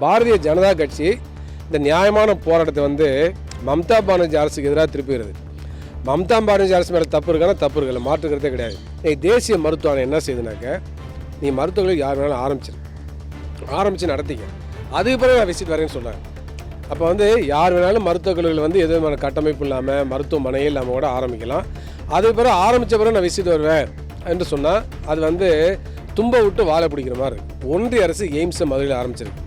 பாரதிய ஜனதா கட்சி இந்த நியாயமான போராட்டத்தை வந்து மம்தா பானர்ஜி அரசுக்கு எதிராக திருப்பிடுது. மம்தா பானர்ஜி அரசு மேலே தப்பு இருக்கானா? தப்பு இருக்கல. மாற்றுக்கிறதே கிடையாது. நீ தேசிய மருத்துவ என்ன செய்யுதுனாக்க நீ மருத்துவர்கள் யார் வேணாலும் ஆரம்பிச்சிரு. ஆரம்பித்து நடத்திக்க. அதுக்கு பிறகு நான் விசிட் வரேன்னு சொன்னாங்க. அப்போ வந்து யார் வேணாலும் மருத்துவக் கல்லூரிகள் வந்து எதுவும் கட்டமைப்பு இல்லாமல் மருத்துவமனையே இல்லாமல் கூட ஆரம்பிக்கலாம். அதுக்கு பிறகு ஆரம்பித்த பிறகு நான் விசிட் வருவேன் என்று சொன்னால் அது வந்து தும்ப விட்டு வாழை பிடிக்கிற மாதிரி இருக்கு. ஒன்றிய அரசு எய்ம்ஸை மதுரையில் ஆரம்பிச்சிருக்கு.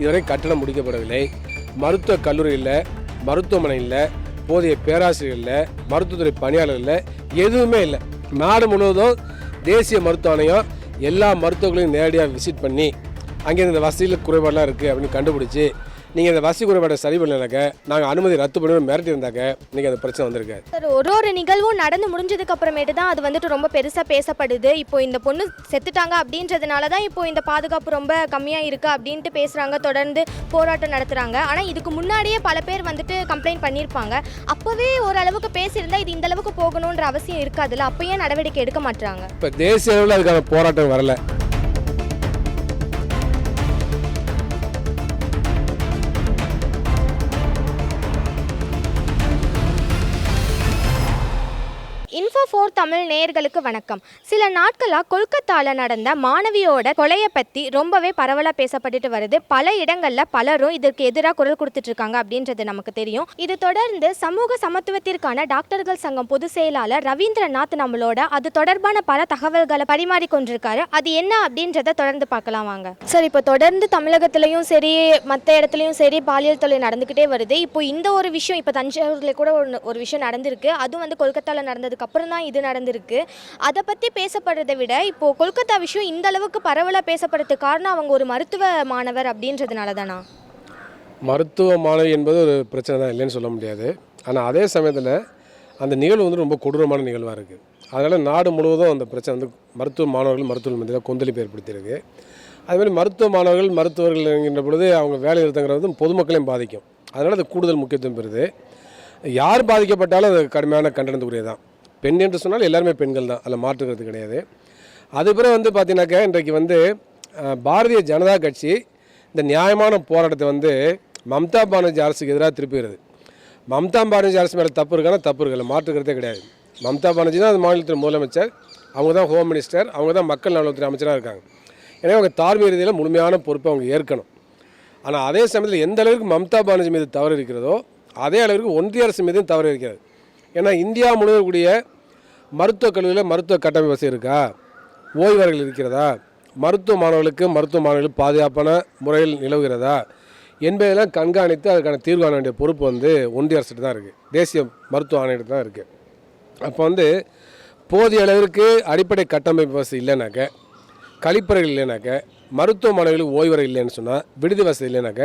இதுவரை கட்டணம் முடிக்கப்படவில்லை. மருத்துவக் கல்லூரியில் மருத்துவமனையில் மருத்துவமனை இல்லை போதிய பேராசிரியர்கள் இல்லை மருத்துவத்துறை பணியாளர்கள் எதுவுமே இல்லை. நாடு முழுவதும் தேசிய மருத்துவ ஆணையம் எல்லா மருத்துவர்களையும் நேரடியாக விசிட் பண்ணி அங்கே இந்த வசதியில் குறைபாடெலாம் இருக்குது அப்படின்னு கண்டுபிடிச்சி நீங்கள் இந்த வசதி குறைபாடை சரி பண்ணலனாக்க நாங்கள் அனுமதி ரத்து பண்ணி மிரட்டி இருந்தாக்க நீங்கள் அந்த பிரச்சனை வந்திருக்கு. சார் ஒரு ஒரு நிகழ்வும் நடந்து முடிஞ்சதுக்கு அப்புறமேட்டு தான் அது வந்துட்டு ரொம்ப பெருசாக பேசப்படுது. இப்போ இந்த பொண்ணு செத்துட்டாங்க அப்படின்றதுனால தான் இப்போ இந்த பாதுகாப்பு ரொம்ப கம்மியாக இருக்குது அப்படின்ட்டு பேசுகிறாங்க தொடர்ந்து போராட்டம் நடத்துகிறாங்க ஆனால் இதுக்கு முன்னாடியே பல பேர் வந்துட்டு கம்ப்ளைண்ட் பண்ணியிருப்பாங்க அப்போவே ஓரளவுக்கு பேசியிருந்தா இது இந்த அளவுக்கு போகணுன்ற அவசியம் இருக்காதுல்ல? அப்போ ஏன் நடவடிக்கை எடுக்க மாட்டாங்க இப்போ தேசிய அளவில் அதுக்கான போராட்டம் வரல. இன்ஃபோ தமிழ் நேயர்களுக்கு வணக்கம். சில நாட்களாக கொல்கத்தாவில் நடந்த மாணவியோட கொலையை பற்றி ரொம்பவே பரவலாக பேசப்பட்டுட்டு வருது. பல இடங்களில் பலரும் இதற்கு எதிராக குரல் கொடுத்துட்டு இருக்காங்க அப்படின்றது நமக்கு தெரியும். இது தொடர்ந்து சமூக சமத்துவத்திற்கான டாக்டர்கள் சங்கம் பொதுச் செயலாளர் ரவீந்திரநாத் நம்மளோட அது தொடர்பான பல தகவல்களை பரிமாறிக்கொண்டிருக்காரு அது என்ன அப்படின்றத தொடர்ந்து பார்க்கலாம் வாங்க. சார் இப்போ தொடர்ந்து தமிழகத்திலையும் சரி மற்ற இடத்துலையும் சரி பாலியல் தொலை நடந்துக்கிட்டே வருது. இப்போ இந்த ஒரு விஷயம் இப்போ தஞ்சாவூரில் கூட ஒரு விஷயம் நடந்திருக்கு. அதுவும் வந்து கொல்கத்தாவில் நடந்ததுக்கு அப்புறம் தான் இது நடந்திருக்கு. அதை பற்றி பேசப்படுறதை விட இப்போது கொல்கத்தா விஷயம் இந்த அளவுக்கு பரவலாக பேசப்படுறதுக்கு காரணம் அவங்க ஒரு மருத்துவ மாணவர் அப்படின்றதுனால தானா? மருத்துவ மாணவி என்பது ஒரு பிரச்சனை தான் இல்லைன்னு சொல்ல முடியாது. ஆனால் அதே சமயத்தில் அந்த நிகழ்வு வந்து ரொம்ப கொடூரமான நிகழ்வாக இருக்குது அதனால் நாடு முழுவதும் அந்த பிரச்சனை வந்து மருத்துவ மாணவர்கள் மருத்துவர்கள் மத்தியில் கொந்தளிப்பு ஏற்படுத்தியிருக்கு. அதுமாதிரி மருத்துவ மாணவர்கள் மருத்துவர்கள் என்கின்ற பொழுது அவங்க வேலை நிறுத்தங்கிறது பொதுமக்களையும் பாதிக்கும். அதனால் அது கூடுதல் முக்கியத்துவம் பெறுது. யார் பாதிக்கப்பட்டாலும் அது கடுமையான கண்டனத்துக்குரிய தான் பெண் என்று சொன்னால் எல்லாருமே பெண்கள் தான். அதில் மாற்றுக்கிறது கிடையாது. அது பிறகு வந்து பார்த்தீங்கன்னாக்கா இன்றைக்கு வந்து பாரதிய ஜனதா கட்சி இந்த நியாயமான போராட்டத்தை வந்து மம்தா பானர்ஜி அரசுக்கு எதிராக திருப்புகிறது. மம்தா பானர்ஜி அரசு மேலே தப்பு இருக்கானா? தப்பு இருக்கல மாற்றுக்கிறதே கிடையாது. மம்தா பானர்ஜி தான் அந்த மாநிலத்தின் முதலமைச்சர். அவங்க தான் ஹோம் மினிஸ்டர் அவங்க தான் மக்கள் நலத்துறை அமைச்சராக இருக்காங்க. எனவே அவங்க தார்மீக ரீதியில் முழுமையான பொறுப்பை அவங்க ஏற்கணும். ஆனால் அதே சமயத்தில் எந்த அளவுக்கு மம்தா பானர்ஜி மீது தவறு இருக்கிறதோ அதே அளவுக்கு ஒன்றிய அரசு மீதும் தவறு இருக்கிறது. ஏன்னா இந்தியா முழுவதும் கூடிய மருத்துவக் கல்லூரியில் மருத்துவ கட்டமைப்பு வசதி இருக்கா? ஓய்வறைகள் இருக்கிறதா? மருத்துவ மாணவர்களுக்கு மருத்துவ மாணவர்களுக்கு பாதுகாப்பான முறையில் நிலவுகிறதா? என்பதையெல்லாம் கண்காணித்து அதுக்கான தீர்வு காண வேண்டிய பொறுப்பு வந்து ஒன்றிய அரசுகிட்ட தான் இருக்குது தேசிய மருத்துவ ஆணையத்து தான் இருக்குது அப்போ வந்து போதிய அளவிற்கு அடிப்படை கட்டமைப்பு வசதி இல்லைனாக்க கழிப்பறைகள் இல்லைனாக்க மருத்துவமனைகளுக்கு ஓய்வறை இல்லைன்னு சொன்னால் விடுதி வசதி இல்லைனாக்க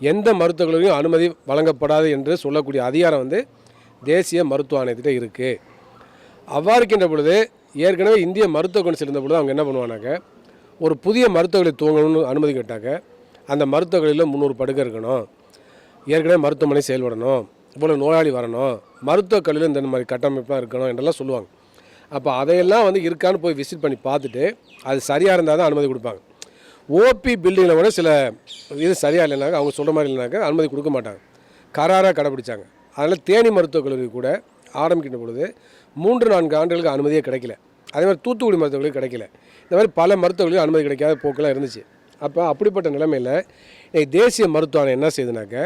எந்த மருத்துவர்களுக்கும் அனுமதி வழங்கப்படாது என்று சொல்லக்கூடிய அதிகாரம் வந்து தேசிய மருத்துவ ஆணையத்திட்ட இருக்குது அவ்வாறு இருக்கின்ற பொழுது ஏற்கனவே இந்திய மருத்துவ கவுன்சில் இருந்த பொழுது அவங்க என்ன பண்ணுவானாக்க ஒரு புதிய மருத்துவர்களை துவங்கணும்னு அனுமதி கேட்டாக்க அந்த மருத்துவர்களில் முந்நூறு படுக்கை இருக்கணும். ஏற்கனவே மருத்துவமனை செயல்படணும். இவ்வளோ நோயாளி வரணும். மருத்துவக் கல்லூரியில் இந்த மாதிரி கட்டமைப்பாக இருக்கணும் என்றெல்லாம் சொல்லுவாங்க. அப்போ அதையெல்லாம் வந்து இருக்கான்னு போய் விசிட் பண்ணி பார்த்துட்டு அது சரியாக இருந்தால் தான் அனுமதி கொடுப்பாங்க. ஓபி பில்டிங்கில் கூட சில இது சரியாக இல்லைனாக்க அவங்க சொல்கிற மாதிரி இல்லைனாக்க அனுமதி கொடுக்க மாட்டாங்க. கராராக கடைப்பிடிச்சாங்க அதனால் தேனி மருத்துவக் கல்லூரி கூட ஆரம்பிக்கின்ற பொழுது மூன்று நான்கு ஆண்டுகளுக்கு அனுமதியே கிடைக்கல. அதே மாதிரி தூத்துக்குடி மருத்துவர்களுக்கு கிடைக்கல. இந்த மாதிரி பல மருத்துவர்களுக்கு அனுமதி கிடைக்காத போக்கெல்லாம் இருந்துச்சு. அப்போ அப்படிப்பட்ட நிலைமையில் இன்னைக்கு தேசிய மருத்துவம் என்ன செய்யுதுனாக்க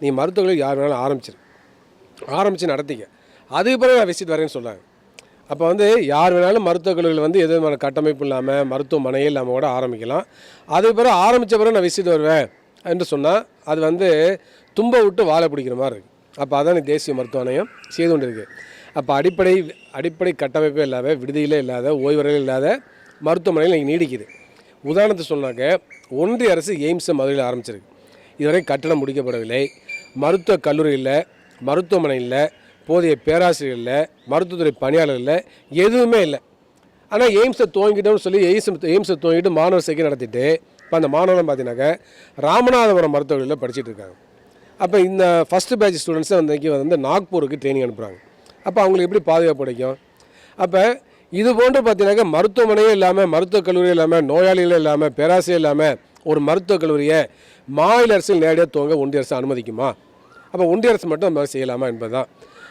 நீ மருத்துவக் யார் வேணாலும் ஆரம்பிச்சிரு. ஆரம்பித்து நடத்திக்க. அதுக்கு பிறகு நான் விசிட் வரேன்னு சொல்கிறாங்க அப்போ வந்து யார் வேணாலும் மருத்துவக் கல்லூரியில் வந்து எது விதமான கட்டமைப்பு இல்லாமல் மருத்துவமனையே இல்லாமல் கூட ஆரம்பிக்கலாம். அதுக்கு பிறகு ஆரம்பித்த பிறகு நான் விசிட் வருவேன் என்று சொன்னால் அது வந்து தும்ப விட்டு வாழை பிடிக்கிற மாதிரி இருக்குது அப்போ அதான் தேசிய மருத்துவமனையும் செய்து செய்து கொண்டிருக்கு. அப்போ அடிப்படை அடிப்படை கட்டமைப்பே இல்லாத விடுதியிலே இல்லாத ஓய்வறையில் இல்லாத மருத்துவமனையில் இன்றைக்கி நீடிக்குது. உதாரணத்தை சொன்னாக்க ஒன்றிய அரசு எய்ம்ஸை மதுரையில் ஆரம்பிச்சிருக்கு. இதுவரை கட்டணம் முடிக்கப்படவில்லை. மருத்துவக் கல்லூரியில் இல்லை மருத்துவமனை இல்லை போதிய பேராசிரியர் இல்லை மருத்துவத்துறை பணியாளர் எதுவுமே இல்லை. ஆனால் எய்ம்ஸை துவங்கிட்டோம்னு சொல்லி எய்ம்ஸ் எய்ம்ஸை துவங்கிட்டு மாணவர் சேர்க்கை நடத்திட்டு இப்போ அந்த மாணவர்கள் பார்த்தீங்கன்னாக்க ராமநாதபுரம் மருத்துவக் படிச்சுட்டு படிச்சிட்டு இருக்காங்க. அப்போ இந்த ஃபஸ்ட்டு பேட்ச் ஸ்டூடெண்ட்ஸை வந்து வந்து நாக்பூருக்கு ட்ரைனிங் அனுப்புகிறாங்க அப்போ அவங்களுக்கு எப்படி பாதுகாப்பு கிடைக்கும்? அப்போ இது போன்று பார்த்தீங்கன்னாக்கா மருத்துவமனையே இல்லாமல் மருத்துவக் கல்லூரி இல்லாமல் நோயாளிகளே இல்லாமல் பேராசிரியர் இல்லாமல் ஒரு மருத்துவக் கல்லூரியை மாநில அரசில் நேரடியாக துவங்க ஒன்றிய அரசு அனுமதிக்குமா? அப்போ ஒன்றிய அரசு மட்டும் அந்த மாதிரி செய்யலாமா என்பதுதான்.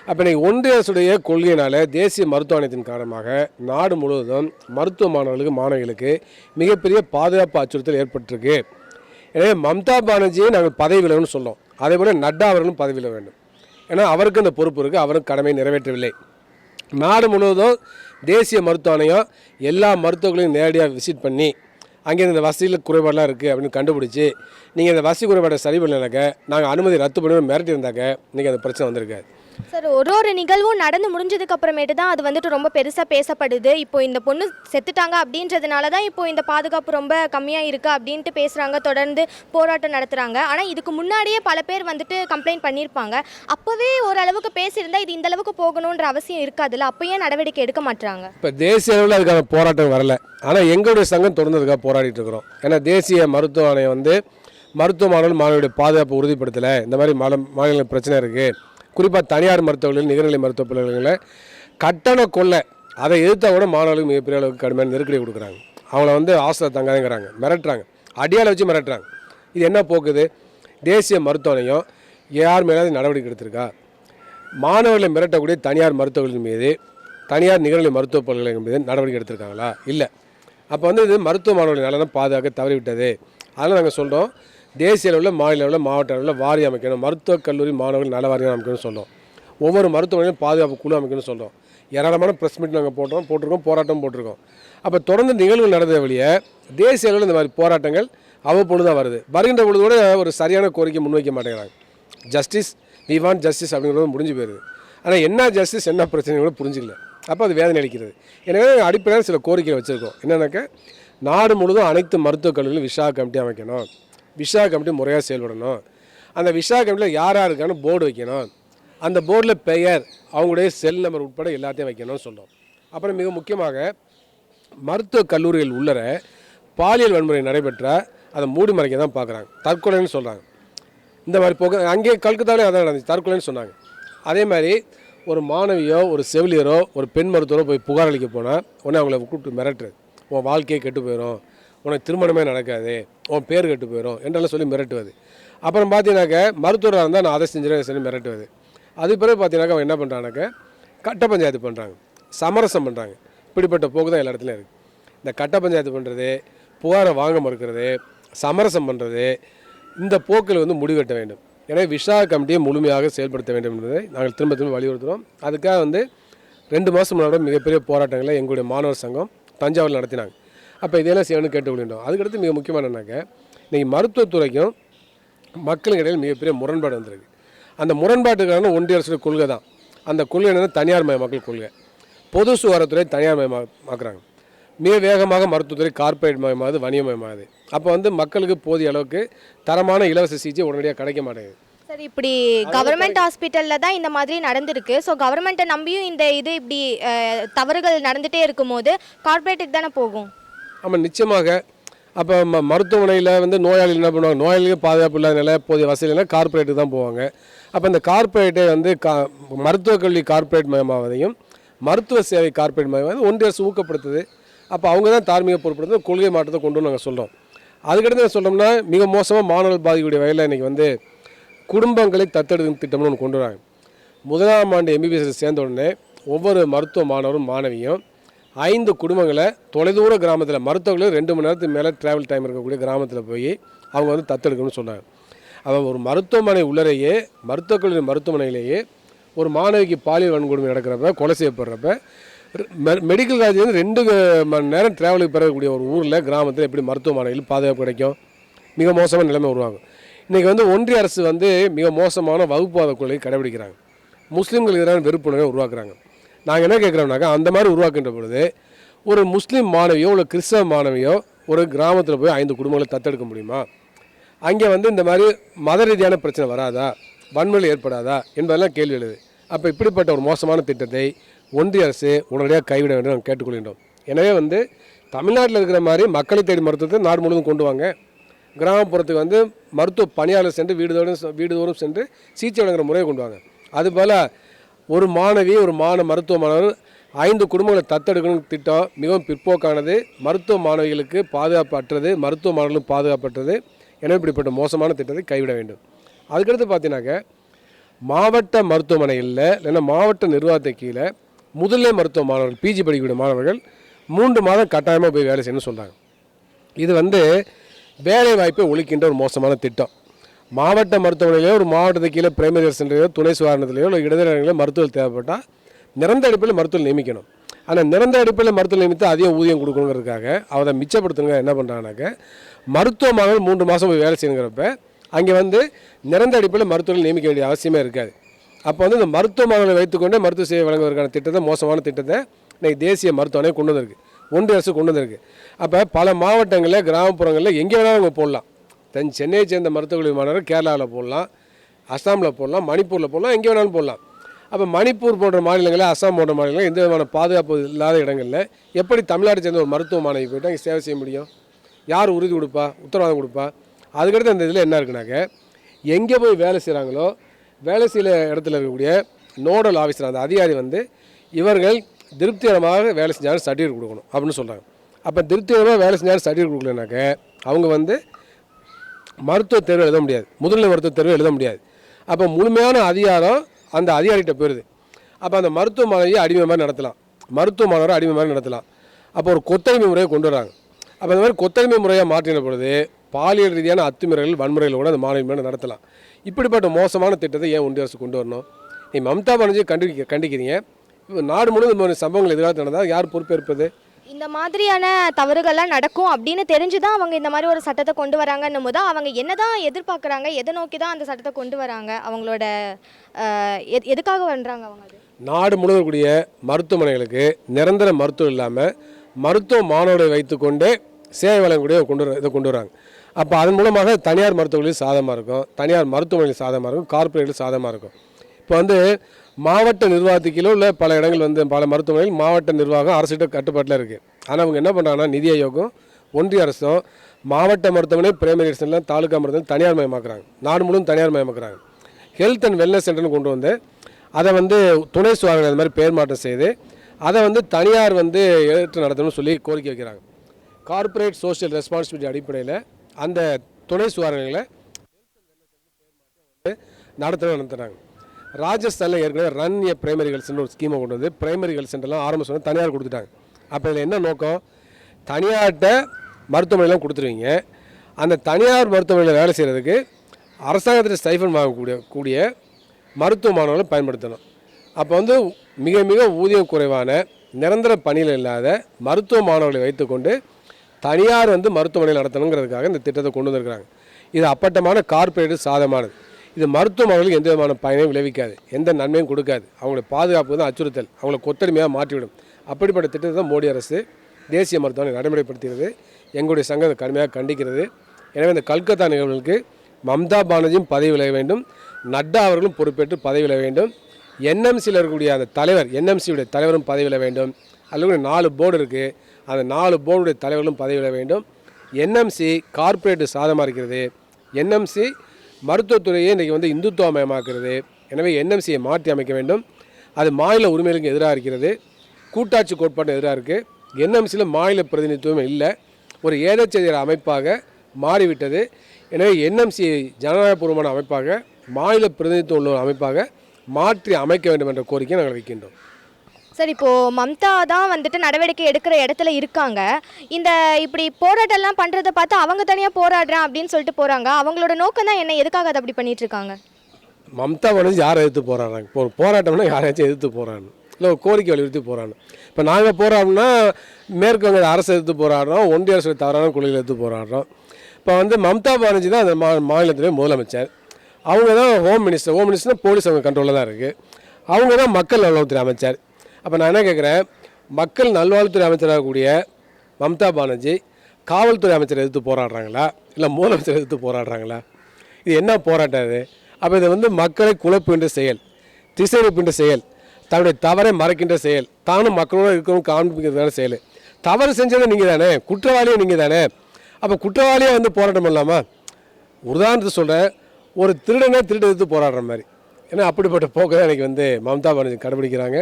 அப்போ இன்றைக்கி ஒன்றிய அரசுடைய கொள்கையினால் தேசிய மருத்துவ ஆணையத்தின் காரணமாக நாடு முழுவதும் மருத்துவ மாணவர்களுக்கு மாணவிகளுக்கு மிகப்பெரிய பாதுகாப்பு அச்சுறுத்தல் ஏற்பட்டிருக்கு. எனவே மம்தா பானர்ஜியை நாங்கள் பதவி விலகணும்னு சொல்றோம். அதே போல் நட்டா அவர்களும் பதவியில் வேண்டும். ஏன்னா அவருக்கு அந்த பொறுப்பு இருக்குது அவரும் கடமை நிறைவேற்றவில்லை. நாடு முழுவதும் தேசிய மருத்துவ ஆணையம் எல்லா மருத்துவர்களையும் நேரடியாக விசிட் பண்ணி அங்கே இந்த வசதியில் குறைபாடெலாம் இருக்குது அப்படின்னு கண்டுபிடிச்சி நீங்கள் இந்த வசதி குறைபாடை சரி பண்ணலனாக்க நாங்கள் அனுமதி ரத்து பண்ணி மிரட்டி இருந்தாக்க இன்றைக்கி அந்த பிரச்சனை வந்திருக்காது. சார் ஒரு ஒரு நிகழ்வும் நடந்து முடிஞ்சதுக்கு அப்புறமேட்டு தான் அது வந்துட்டு ரொம்ப பெருசாக பேசப்படுது. இப்போ இந்த பொண்ணு செத்துட்டாங்க அப்படின்றதுனால தான் இப்போ இந்த பாதுகாப்பு ரொம்ப கம்மியாக இருக்குது அப்படின்ட்டு பேசுகிறாங்க தொடர்ந்து போராட்டம் நடத்துகிறாங்க ஆனால் இதுக்கு முன்னாடியே பல பேர் வந்துட்டு கம்ப்ளைண்ட் பண்ணியிருப்பாங்க அப்போவே ஓரளவுக்கு பேசியிருந்தா இது இந்த அளவுக்கு போகணுன்ற அவசியம் இருக்காதுல்ல? அப்போ ஏன் நடவடிக்கை எடுக்க மாட்டாங்க இப்போ தேசிய அளவில் அதுக்கான போராட்டம் வரல. ஆனால் எங்களுடைய சங்கம் தொடர்ந்ததுக்காக போராடிட்டு இருக்கிறோம். ஏன்னா தேசிய மருத்துவமனை வந்து மருத்துவ மாணவர்கள் மாணவருடைய பாதுகாப்பு உறுதிப்படுத்தலை. இந்த மாதிரி மாநில மாநில பிரச்சனை இருக்குது குறிப்பாக தனியார் மருத்துவர்கள் நிகர்நிலை மருத்துவ பல்கலைகளில் கட்டண கொள்ளை அதை எதிர்த்தா கூட மாணவர்களுக்கு மிகப்பெரிய அளவுக்கு கடுமையான நெருக்கடி கொடுக்குறாங்க. அவங்கள வந்து ஹாஸ்டலில் தங்காதேங்கிறாங்க. மிரட்டுறாங்க. அடியால் வச்சு மிரட்டுறாங்க. இது என்ன போக்குது? தேசிய மருத்துவமனையும் யார் மேலாவது நடவடிக்கை எடுத்திருக்கா? மாணவர்களை மிரட்டக்கூடிய தனியார் மருத்துவர்கள் மீது தனியார் நிகழ்நிலை மருத்துவ பல்கலைக்கழகம் மீது நடவடிக்கை எடுத்திருக்காங்களா? இல்லை. அப்போ வந்து இது மருத்துவ மாணவர்களின் நலனை பாதுகாக்க தவறிவிட்டது. அதனால் நாங்கள் சொல்கிறோம் தேசிய அளவில் மாநில அளவில் மாவட்ட அளவில் வாரி அமைக்கணும். மருத்துவக் கல்லூரி மாணவர்கள் நல வாரியம் அமைக்கணும்னு சொன்னோம் ஒவ்வொரு மருத்துவமனையும் பாதுகாப்பு குழு அமைக்கணும்னு சொன்னோம் ஏராளமான ப்ரெஸ் மீட் நாங்கள் போட்டோம் போட்டிருக்கோம் போராட்டம் போட்டிருக்கோம். அப்போ தொடர்ந்து நிகழ்வுகள் நடந்த வழியே தேசிய அளவில் இந்த மாதிரி போராட்டங்கள் அவ்வப்பொழுது தான் வருது. வருகின்ற பொழுது கூட ஒரு சரியான கோரிக்கை முன்வைக்க மாட்டேங்கிறாங்க. ஜஸ்டிஸ் வி வாண்ட் ஜஸ்டிஸ் அப்படிங்கிறது முடிஞ்சு போயிருது. ஆனால் என்ன ஜஸ்டிஸ் என்ன பிரச்சனை கூட அப்போ அது வேதனை அளிக்கிறது. எனவே அடிப்படையில் சில கோரிக்கை வச்சுருக்கோம். என்னென்னாக்கா நாடு முழுவதும் அனைத்து மருத்துவக் கல்லூரிகளும் விஷா கமிட்டி அமைக்கணும். விஷா கமிட்டி முறையாக செயல்படணும். அந்த விஷா கமிட்டியில் யார் யாருக்கான போர்டு வைக்கணும். அந்த போர்டில் பெயர் அவங்களுடைய செல் நம்பர் உட்பட எல்லாத்தையும் வைக்கணும்னு சொன்னோம் அப்புறம் மிக முக்கியமாக மருத்துவக் கல்லூரிகள் உள்ளர பாலியல் வன்முறை நடைபெற்ற அதை மூடி மறைக்க தான் பார்க்குறாங்க தற்கொலைன்னு சொல்கிறாங்க இந்த மாதிரி போக அங்கே கல்கத்தாலே அதான் நடந்துச்சு. தற்கொலைன்னு சொன்னாங்க. அதே மாதிரி ஒரு மாணவியோ ஒரு செவிலியரோ ஒரு பெண் மருத்துவரோ போய் புகார் அளிக்க போனால் உடனே அவங்கள கூப்பிட்டு மிரட்டுறது. உன் வாழ்க்கையே கெட்டு போயிடும் உனக்கு திருமணமே நடக்காது உன் பேர் கெட்டு போயிடும் என்றெல்லாம் சொல்லி மிரட்டுவது. அப்புறம் பார்த்தீங்கன்னாக்க மருத்துவராக இருந்தால் நான் அதை செஞ்சுருவேன் சொல்லி மிரட்டுவது. அது பிறகு பார்த்தீங்கன்னாக்க அவன் என்ன பண்ணுறானாக்க கட்ட பஞ்சாயத்து பண்ணுறாங்க சமரசம் பண்ணுறாங்க இப்படிப்பட்ட போக்கு தான் எல்லா இடத்துலையும் இருக்குது இந்த கட்ட பஞ்சாயத்து பண்ணுறது புகாரை வாங்க மறுக்கிறது சமரசம் பண்ணுறது இந்த போக்கில் வந்து முடிவெட்ட வேண்டும். எனவே விஷா கமிட்டியை முழுமையாக செயல்படுத்த வேண்டும் என்பதை நாங்கள் திரும்ப திரும்ப வலியுறுத்துகிறோம் அதுக்காக வந்து ரெண்டு மாதம் முன்னாடி மிகப்பெரிய போராட்டங்களை எங்களுடைய மாணவர் சங்கம் தஞ்சாவூரில் நடத்தினாங்க. அப்போ இதெல்லாம் செய்யணும்னு கேட்டுக்கொள்கின்றோம் அதுக்கடுத்து மிக முக்கியமான என்னன்னாக்க இன்றைக்கி மருத்துவத்துறைக்கும் மக்களுக்கு இடையில் மிகப்பெரிய முரண்பாடு வந்திருக்கு. அந்த முரண்பாட்டுக்கான ஒன்றிய அரசு கொள்கை தான். அந்த கொள்கை என்னென்னா தனியார் மக்கள் கொள்கை. பொது சுகாதாரத்துறை தனியார் மயமாக்குறாங்க மிக வேகமாக மருத்துவத்துறை கார்ப்பரேட் மயமாகுது வணிகமயமாகுது அப்போ வந்து மக்களுக்கு போதிய அளவுக்கு தரமான இலவச சிகிச்சை உடனடியாக கிடைக்க மாட்டேங்குது. சார் இப்படி கவர்மெண்ட் ஹாஸ்பிட்டலில் தான் இந்த மாதிரி நடந்திருக்கு. ஸோ கவர்மெண்ட்டை நம்பியும் இந்த இது இப்படி தவறுகள் நடந்துகிட்டே இருக்கும்போது கார்ப்பரேட்டுக்கு தானே போகும்? ஆமாம் நிச்சயமாக. அப்போ ம மருத்துவமனையில் வந்து நோயாளிகள் என்ன பண்ணுவாங்க? நோயாளிகள் பாதுகாப்பு இல்லாத போதிய வசதி இல்லை கார்ப்பரேட்டுக்கு தான் போவாங்க. அப்போ இந்த கார்ப்பரேட்டை வந்து கா மருத்துவக் கல்வி கார்ப்பரேட் மயமாவதையும் மருத்துவ சேவை கார்ப்பரேட் மயமாவது ஒன்றிய அரசு ஊக்கப்படுத்துது. அப்போ அவங்க தான் தார்மீக பொருட்படுத்து கொள்கை மாற்றத்தை கொண்டு வந்து நாங்கள் சொல்கிறோம் அதுக்கடுத்து என்ன சொல்கிறோம்னா மிக மோசமாக மாணவர்கள் பாதிக்கக்கூடிய வகையில் இன்றைக்கி வந்து குடும்பங்களை தத்தெடுக்கும் திட்டம்னு ஒன்று கொண்டு வராங்க. முதலாம் ஆண்டு எம்பிபிஎஸ் சேர்ந்த உடனே ஒவ்வொரு மருத்துவ மாணவரும் மாணவியும் ஐந்து குடும்பங்களை தொலைதூர கிராமத்தில் மருத்துவர்கள் ரெண்டு மணி நேரத்துக்கு மேலே ட்ராவல் டைம் இருக்கக்கூடிய கிராமத்தில் போய் அவங்க வந்து தத்தெடுக்கணும்னு சொன்னாங்க. அவன் ஒரு மருத்துவமனை உள்ளரையே மருத்துவக் கல்லூரி மருத்துவமனையிலேயே ஒரு மாணவிக்கு பாலியல் வன்கொடுமை நடக்கிறப்ப கொலை செய்யப்படுறப்ப மெடிக்கல் காலேஜ் வந்து ரெண்டு மணி நேரம் ட்ராவலுக்கு பெறக்கூடிய ஒரு ஊரில் கிராமத்தில் எப்படி மருத்துவமனையில் பாதுகாப்பு கிடைக்கும்? மிக மோசமான நிலைமை உருவாகும். இன்றைக்கி வந்து ஒன்றிய அரசு வந்து மிக மோசமான வகுப்புவாத கொள்கையை கடைபிடிக்கிறாங்க. முஸ்லீம்களுக்கு எதிரான வெறுப்புணர்வை உருவாக்குறாங்க. நாங்கள் என்ன கேட்குறோம்னாக்கா அந்த மாதிரி உருவாக்குன்ற பொழுது ஒரு முஸ்லீம் மாணவியோ ஒரு கிறிஸ்தவ மாணவியோ ஒரு கிராமத்தில் போய் ஐந்து குடும்பங்களை தத்தெடுக்க முடியுமா? அங்கே வந்து இந்த மாதிரி மத ரீதியான பிரச்சனை வராதா? வன்முறை ஏற்படாதா? என்பதெல்லாம் கேள்வி எழுது. அப்போ இப்படிப்பட்ட ஒரு மோசமான திட்டத்தை ஒன்றிய அரசு உடனடியாக கைவிட வேண்டும் நாங்கள் கேட்டுக்கொள்கின்றோம். எனவே வந்து தமிழ்நாட்டில் இருக்கிற மாதிரி மக்களை தேடி மருத்துவத்தை நாடு முழுவதும் கொண்டு வாங்க. கிராமப்புறத்துக்கு வந்து மருத்துவ பணியாளர் சென்று வீடுதோறும் வீடு வீடுதோறும் சென்று சிகிச்சை வழங்குற முறையை கொண்டு வாங்க. அதுபோல் ஒரு மாணவி ஒரு மாண மருத்துவ மாணவர் ஐந்து குடும்பங்களை தத்தெடுக்கணும் திட்டம் மிகவும் பிற்போக்கானது. மருத்துவ மாணவிகளுக்கு பாதுகாப்பு அற்றது மருத்துவ மாணவர்களும் பாதுகாப்பற்றது எனவே இப்படிப்பட்ட மோசமான திட்டத்தை கைவிட வேண்டும். அதுக்கடுத்து பார்த்தீங்கன்னாக்க மாவட்ட மருத்துவமனையில் இல்லைன்னா மாவட்ட நிர்வாகத்தை கீழே முதுநிலை மருத்துவ மாணவர்கள் பிஜி படிக்கக்கூடிய மாணவர்கள் மூன்று மாதம் கட்டாயமாக போய் வேலை செய்யணும்னு சொல்கிறாங்க இது வந்து வேலை வாய்ப்பை ஒழிக்கின்ற ஒரு மோசமான திட்டம். மாவட்ட மருத்துவமனையிலேயோ ஒரு மாவட்டத்துக்கு கீழே பிரைமரி ஹெல்த் சென்டரையோ துணை சுகாதாரத்திலையோ இல்லை இடைநிலையிலோ மருத்துவர் தேவைப்பட்டால் நிரந்தர அடிப்படையில் மருத்துவம் நியமிக்கணும். ஆனால் நிரந்தர அடிப்படையில் மருத்துவம் நியமித்து அதிக ஊதியம் கொடுக்கணுங்கிறதுக்காக அதை மிச்சப்படுத்துங்க என்ன பண்ணுறாங்கனாக்க மருத்துவமனைகள் மூன்று மாதம் போய் வேலை செய்யணுங்கிறப்ப அங்கே வந்து நிரந்தர அடிப்படையில் மருத்துவர்கள் நியமிக்க வேண்டிய அவசியமே இருக்காது. அப்போ வந்து இந்த மருத்துவமனைகளை வைத்துக்கொண்டே மருத்துவ சேவை வழங்குவதற்கான திட்டத்தை மோசமான திட்டத்தை இன்றைக்கி தேசிய மருத்துவமனை கொண்டு வந்திருக்கு. ஒன்றிய அரசு கொண்டு வந்திருக்கு. அப்போ பல மாவட்டங்களில் கிராமப்புறங்களில் எங்கே வேணாலும் அவங்க போடலாம். தென் சென்னையை சேர்ந்த மருத்துவக் மாணவர் மாணவர்கள் கேரளாவில் போடலாம் அஸ்ஸாமில் போடலாம் மணிப்பூரில் போடலாம் எங்கே வேணாலும் போடலாம். அப்போ மணிப்பூர் போன்ற மாநிலங்களில் அஸ்ஸாம் போன்ற மாநிலங்களில் எந்த விதமான பாதுகாப்பு இல்லாத இடங்களில் எப்படி தமிழ்நாட்டை சேர்ந்த ஒரு மருத்துவ மாணவி போய்ட்டு அங்கே சேவை செய்ய முடியும்? யார் உறுதி கொடுப்பா? உத்தரவாதம் கொடுப்பா? அதுக்கடுத்து அந்த இதில் என்ன இருக்குனாக்க எங்கே போய் வேலை செய்கிறாங்களோ வேலை செய்கிற இடத்துல இருக்கக்கூடிய நோடல் ஆஃபீஸர் அந்த அதிகாரி வந்து இவர்கள் திருப்திகரமாக வேலை செஞ்சாலும் சர்டிஃபிகேட் கொடுக்கணும் அப்படின்னு சொல்கிறாங்க அப்போ திருப்திகரமாக வேலை செஞ்சாலும் சர்டிஃபிகேட் கொடுக்கலனாக்க அவங்க வந்து மருத்துவ தேர்வு எழுத முடியாது. முதுநிலை மருத்துவ தேர்வு எழுத முடியாது. அப்போ முழுமையான அதிகாரம் அந்த அதிகாரிகிட்ட போயிடுது அப்போ அந்த மருத்துவ மாணவியை அடிமை மாதிரி நடத்தலாம். மருத்துவ மாணவரை அடிமை மாதிரி நடத்தலாம். அப்போ ஒரு கொத்தடிமை முறையை கொண்டு வராங்க. அப்போ இந்த மாதிரி கொத்தடிமை முறையாக மாற்றின பொழுது பாலியல் ரீதியான அத்துமீறல்கள் வன்முறைகள் கூட அந்த மாணவி மேலே நடத்தலாம். இப்படிப்பட்ட மோசமான திட்டத்தை ஏன் ஒன்றிய அரசு கொண்டு வரணும்? நீ மம்தா பானர்ஜி கண்டிக்க கண்டிக்கிறீங்க. நாடு முழுவதும் சம்பவங்கள் எதிராக நடந்தால் யார் பொறுப்பேற்பது? இந்த மாதிரியான தவறுகள்லாம் நடக்கும் அப்படின்னு தெரிஞ்சு தான் அவங்க இந்த மாதிரி ஒரு சட்டத்தை கொண்டு வராங்கன்னும் போது அவங்க என்னதான் எதிர்பார்க்குறாங்க எதை நோக்கி தான் அந்த சட்டத்தை கொண்டு வராங்க அவங்களோட எத் எதுக்காக பண்ணுறாங்க அவங்க நாடு முழுவதும் மருத்துவமனைகளுக்கு நிரந்தர மருத்துவம் இல்லாமல் மருத்துவ மாணவர்களை வைத்துக்கொண்டே சேவை வழங்கக்கூடிய கொண்டு வர- இதை கொண்டு வராங்க. அப்போ அதன் மூலமாக தனியார் மருத்துவமனையில் சாதமாக இருக்கும் தனியார் மருத்துவமனையில் சாதகமாக இருக்கும் கார்ப்பரேட்டில் சாதகமாக இருக்கும். இப்போ வந்து மாவட்ட நிர்வாகத்துக்கிலோ இல்லை பல இடங்கள் வந்து பல மருத்துவமனைகள் மாவட்ட நிர்வாகம் அரசிட்ட கட்டுப்பாட்டில் இருக்குது ஆனால் அவங்க என்ன பண்ணுறாங்கன்னா நிதி ஆயோகம் ஒன்றிய அரசும் மாவட்ட மருத்துவமனை பிரைமரி ஹெல்த் தாலுகா மருத்துவமனை தனியார் மயமாக்குறாங்க. நாடு முழுவதும் தனியார் மயமாக்குறாங்க. ஹெல்த் அண்ட் வெல்னஸ் சென்டர்னு கொண்டு வந்து அதை வந்து துணை சுகாதாரம் அது மாதிரி பேர் மாற்றம் செய்து அதை வந்து தனியார் வந்து ஏற்று நடத்தணும்னு சொல்லி கோரிக்கை வைக்கிறாங்க. கார்ப்பரேட் சோஷியல் ரெஸ்பான்சிபிலிட்டி அடிப்படையில் அந்த துணை சுகாதாரங்களை நடத்தணும் நடத்துகிறாங்க ராஜஸ்தானில் ஏற்கனவே run a primary health centre ஒரு ஸ்கீமை கொண்டு வந்து பிரைமரி ஹெல்த் சென்டர்லாம் ஆரம்ப சொன்ன தனியார் கொடுத்துட்டாங்க. அப்போ இதில் என்ன நோக்கம்? தனியார்கிட்ட மருத்துவமனைலாம் கொடுத்துருவீங்க. அந்த தனியார் மருத்துவமனையில் வேலை செய்கிறதுக்கு அரசாங்கத்தில் ஸ்டைஃபன் வாங்கக்கூடிய கூடிய மருத்துவ மாணவர்களை பயன்படுத்தணும். அப்போ வந்து மிக மிக ஊதியம் குறைவான நிரந்தர பணியில் இல்லாத மருத்துவ மாணவர்களை வைத்துக்கொண்டு தனியார் வந்து மருத்துவமனை நடத்தணுங்கிறதுக்காக இந்த திட்டத்தை கொண்டு வந்திருக்கிறாங்க. இது அப்பட்டமான கார்ப்பரேட்டு சாதமானது இது மருத்துவமனைகளுக்கு எந்த விதமான பயனையும் விளைவிக்காது. எந்த நன்மையும் கொடுக்காது. அவங்களுடைய பாதுகாப்பு தான் அச்சுறுத்தல். அவங்கள கொத்தடிமையாக மாற்றிவிடும். அப்படிப்பட்ட திட்டத்தை தான் மோடி அரசு தேசிய மருத்துவமனை நடைமுறைப்படுத்துகிறது எங்களுடைய சங்கம் அதை கடுமையாக கண்டிக்கிறது. எனவே இந்த கல்கத்தா நிகழ்வுகளுக்கு மம்தா பானர்ஜியும் பதவி விளைய வேண்டும். நட்டா அவர்களும் பொறுப்பேற்று பதவி விளைய வேண்டும். என்எம்சியில் இருக்கக்கூடிய அந்த தலைவர் என்எம்சியுடைய தலைவரும் பதவி விளைய வேண்டும். அல்லது நாலு போர்டு இருக்குது அந்த நாலு போர்டுடைய தலைவர்களும் பதவி விளைய வேண்டும். என்எம்சி கார்ப்பரேட்டு சாதமாக இருக்கிறது. என்எம்சி மருத்துவத்துறையை இன்றைக்கி வந்து இந்துத்துவமயமாக்குறது. எனவே என்எம்சியை மாற்றி அமைக்க வேண்டும். அது மாநில உரிமைகளுக்கு எதிராக இருக்கிறது. கூட்டாட்சி கோட்பாட்டு எதிராக இருக்குது என்எம்சியில் மாநில பிரதிநிதித்துவம் இல்லை. ஒரு ஏதச்செயல் அமைப்பாக மாறிவிட்டது. எனவே என்எம்சியை ஜனநாயகபூர்வமான அமைப்பாக மாநில பிரதிநிதித்துவம் உள்ள அமைப்பாக மாற்றி அமைக்க வேண்டும் என்ற கோரிக்கையை நாங்கள் வைக்கின்றோம். சார் இப்போது மம்தா தான் வந்துட்டு நடவடிக்கை எடுக்கிற இடத்துல இருக்காங்க. இந்த இப்படி போராட்டம்லாம் பண்ணுறத பார்த்து அவங்க தனியாக போராடுறேன் அப்படின்னு சொல்லிட்டு போகிறாங்க அவங்களோட நோக்கம் தான் என்ன? எதுக்காக அதை அப்படி பண்ணிட்டு இருக்காங்க? மம்தா வந்து யாரை எதிர்த்து போராடுறாங்க இப்போ போராட்டம்னா யாரையாச்சும் எதிர்த்து போராடணும் இல்லை கோரிக்கை வலியுறுத்தி போராடணும் இப்போ நாங்கள் போகிறோம்னா மேற்கு வங்க அரசு எதிர்த்து போராடுறோம். ஒன்றிய அரசு தவறான கொள்கைகளை எடுத்து போராடுறோம். இப்போ வந்து மம்தா பானர்ஜி தான் அந்த மா மாநிலத்திலே முதலமைச்சர். அவங்க தான் ஹோம் மினிஸ்டர் ஹோம் மினிஸ்டர்னா போலீஸ் அவங்க கண்ட்ரோலில் தான் இருக்குது அவங்க தான் மக்கள் நல்வாழ்வுத்துறை அமைச்சர். அப்போ நான் என்ன கேட்குறேன் மக்கள் நல்வாழ்வுத்துறை அமைச்சராக கூடிய மம்தா பானர்ஜி காவல்துறை அமைச்சர் எதிர்த்து போராடுறாங்களா? இல்லை முதலமைச்சர் எதிர்த்து போராடுறாங்களா? இது என்ன போராட்டம் அது? அப்போ இது வந்து மக்களை குழப்புகின்ற செயல் திசைப்பின்ற செயல் தன்னுடைய தவறை மறைக்கின்ற செயல் தானும் மக்களோடு இருக்கணும் காண்பிக்கிறதான செயல். தவறு செஞ்சது நீங்கள் தானே குற்றவாளியும் நீங்கள் தானே அப்போ குற்றவாளியாக வந்து போராட்டம் பண்ணலாமா? உதாரணத்தை சொல்கிறேன் ஒரு திருடனே திருட எதிர்த்து போராடுற மாதிரி. ஏன்னா அப்படிப்பட்ட போக்கு தான் எனக்கு வந்து மம்தா பானர்ஜி கடைபிடிக்கிறாங்க.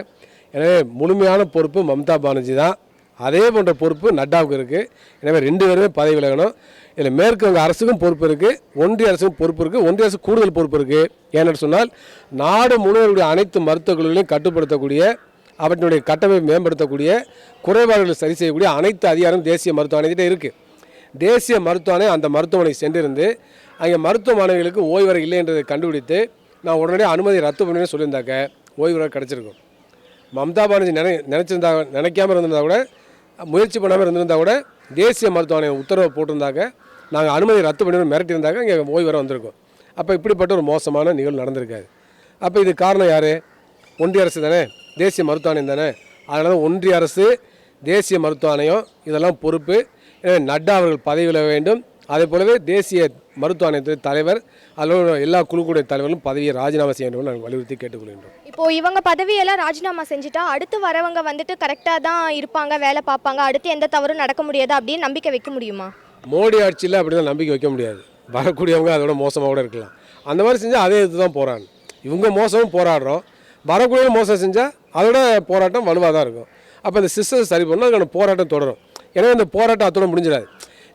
எனவே முழுமையான பொறுப்பு மம்தா பானர்ஜி தான். அதே போன்ற பொறுப்பு நட்டாவுக்கு இருக்குது எனவே ரெண்டு பேருமே பதவி விலகணும். இதில் மேற்கு வங்க அரசுக்கும் பொறுப்பு இருக்குது ஒன்றிய அரசுக்கும் பொறுப்பு இருக்குது ஒன்றிய அரசு கூடுதல் பொறுப்பு இருக்குது ஏன்னு சொன்னால் நாடு முழுவதுடைய அனைத்து மருத்துவக் கட்டுப்படுத்தக்கூடிய அவற்றினுடைய கட்டமைப்பை மேம்படுத்தக்கூடிய குறைபாடுகளை சரி செய்யக்கூடிய அனைத்து அதிகாரம் தேசிய மருத்துவமனைகிட்ட இருக்குது தேசிய மருத்துவமனை அந்த மருத்துவமனை சென்றிருந்து அங்கே மருத்துவ மாணவிகளுக்கு ஓய்வறை இல்லை என்றதை கண்டுபிடித்து நான் உடனடியாக அனுமதி ரத்து பண்ணுவேன்னு சொல்லியிருந்தாக்க ஓய்வறை கிடச்சிருக்கும். மம்தா பானர்ஜி நினை நினச்சிருந்தா நினைக்காம இருந்திருந்தா கூட முயற்சி பண்ணாமல் இருந்திருந்தா கூட தேசிய மருத்துவ ஆணையம் உத்தரவை போட்டிருந்தாக்க நாங்கள் அனுமதி ரத்து பண்ணி மிரட்டியிருந்தாங்க. இங்கே ஓய்வறை வந்திருக்கும். அப்போ இப்படிப்பட்ட ஒரு மோசமான நிகழ்வு நடந்திருக்காது. அப்போ இது காரணம் யார்? ஒன்றிய அரசு தானே. தேசிய மருத்துவ ஆணையம் தானே. அதனால ஒன்றிய அரசு தேசிய மருத்துவ ஆணையம் இதெல்லாம் பொறுப்பு. எனவே நட்டா அவர்கள் பதவி விலக வேண்டும். அதே போலவே தேசிய மருத்துவ தலைவர் அல்லது எல்லா குழுக்குடைய தலைவர்களும் பதவியை ராஜினாமா செய்ய வேண்டும் நாங்கள் வலியுறுத்தி கேட்டுக்கொள்கின்றோம். இப்போ இவங்க பதவியெல்லாம் ராஜினாமா செஞ்சுட்டா அடுத்து வரவங்க வந்துட்டு கரெக்டாக தான் இருப்பாங்க வேலை பார்ப்பாங்க அடுத்து எந்த தவறும் நடக்க முடியாது அப்படின்னு நம்பிக்கை வைக்க முடியுமா? மோடி ஆட்சியில் அப்படி தான் நம்பிக்கை வைக்க முடியாது. வரக்கூடியவங்க அதோட மோசமாக கூட இருக்கலாம். அந்த மாதிரி செஞ்சால் அதே இது தான் போராடணும் இவங்க மோசமும் போராடுறோம். வரக்கூடியவங்க மோசம் செஞ்சால் அதோட போராட்டம் வலுவாக தான் இருக்கும். அப்போ இந்த சிஸ்டத்தை சரி பண்ணால் அதுக்கான போராட்டம் தொடரும். எனவே இந்த போராட்டம் அத்தோட முடிஞ்சிடாது.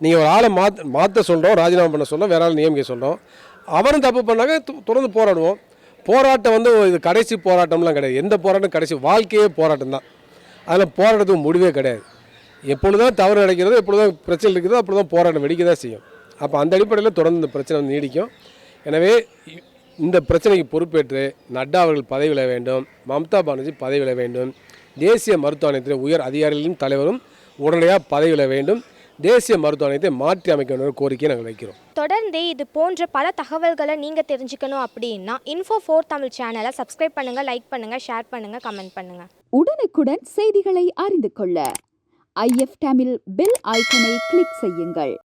நீங்கள் ஒரு ஆளை மாத் மாற்ற சொல்கிறோம் ராஜினாமா பண்ண சொல்கிறோம் வேற ஆள் நியமிக்க சொல்கிறோம் அவரும் தப்பு பண்ணாங்க தொடர்ந்து போராடுவோம். போராட்டம் வந்து இது கடைசி போராட்டம்லாம் கிடையாது. எந்த போராட்டம் கடைசி வாழ்க்கையே போராட்டம் தான். அதில் போராட்டத்துக்கு முடிவே கிடையாது. எப்பொழுதுதான் தவறு நடக்கிறதோ எப்பொழுதுதான் பிரச்சனை இருக்கிறதோ அப்பொழுது தான் போராட்டம் வெடிக்க தான் செய்யும். அப்போ அந்த அடிப்படையில் தொடர்ந்து இந்த பிரச்சனை வந்து நீடிக்கும். எனவே இந்த பிரச்சனைக்கு பொறுப்பேற்று நட்டா அவர்கள் பதவி விட வேண்டும் மம்தா பானர்ஜி பதவி விட வேண்டும் தேசிய மருத்துவ ஆணையத்தின் உயர் அதிகாரிகளும் தலைவரும் உடனடியாக பதவி விட வேண்டும். தேசிய மருத்துவ ஆணையத்தை மாற்றி அமைக்க வேண்டும் என்ற கோரிக்கையை நாங்கள் வைக்கிறோம். தொடர்ந்து இது போன்ற பல தகவல்களை நீங்கள் தெரிஞ்சுக்கணும் அப்படின்னா இன்ஃபோ ஃபோர் தமிழ் சேனலை சப்ஸ்கிரைப் பண்ணுங்கள் லைக் பண்ணுங்கள் ஷேர் பண்ணுங்கள் கமெண்ட் பண்ணுங்கள் உடனுக்குடன் செய்திகளை அறிந்து கொள்ள ஐஎஃப் தமிழ் பெல் ஐக்கனை கிளிக் செய்யுங்கள்.